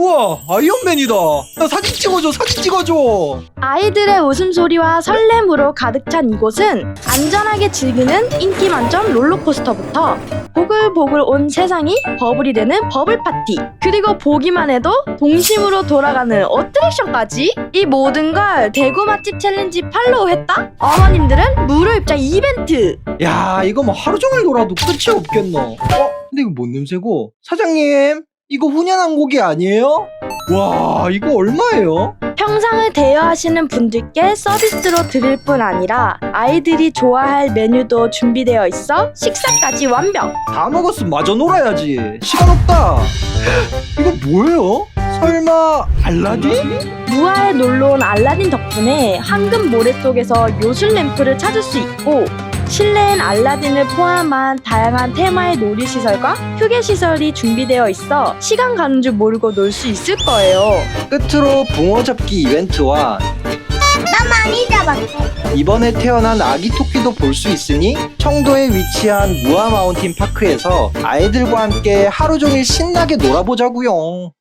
우와 아이언맨이다. 나 사진 찍어줘 사진 찍어줘. 아이들의 웃음소리와 설렘으로 가득 찬 이곳은 안전하게 즐기는 인기 만점 롤러코스터부터 보글보글 온 세상이 버블이 되는 버블 파티. 그리고 보기만 해도 동심으로 돌아가는 어트랙션까지. 이 모든 걸 대구 맛집 챌린지 팔로우 했다? 어머님들은 무료 입장 이벤트. 야 이거 뭐 하루 종일 놀아도 끝이 없겠노. 어? 근데 이거 뭔 냄새고? 사장님 이거 훈연한 고기 아니에요? 와 이거 얼마예요? 평상을 대여하시는 분들께 서비스로 드릴 뿐 아니라 아이들이 좋아할 메뉴도 준비되어 있어 식사까지 완벽 다 먹었으면 마저 놀아야지 시간 없다 이거 뭐예요? 설마 알라딘? 무아에 놀러온 알라딘 덕분에 황금 모래 속에서 요술 램프를 찾을 수 있고 실내엔 알라딘을 포함한 다양한 테마의 놀이시설과 휴게시설이 준비되어 있어 시간 가는 줄 모르고 놀 수 있을 거예요. 끝으로 붕어 잡기 이벤트와 많이 잡았어. 이번에 태어난 아기 토끼도 볼 수 있으니 청도에 위치한 무아 마운틴 파크에서 아이들과 함께 하루 종일 신나게 놀아보자고요.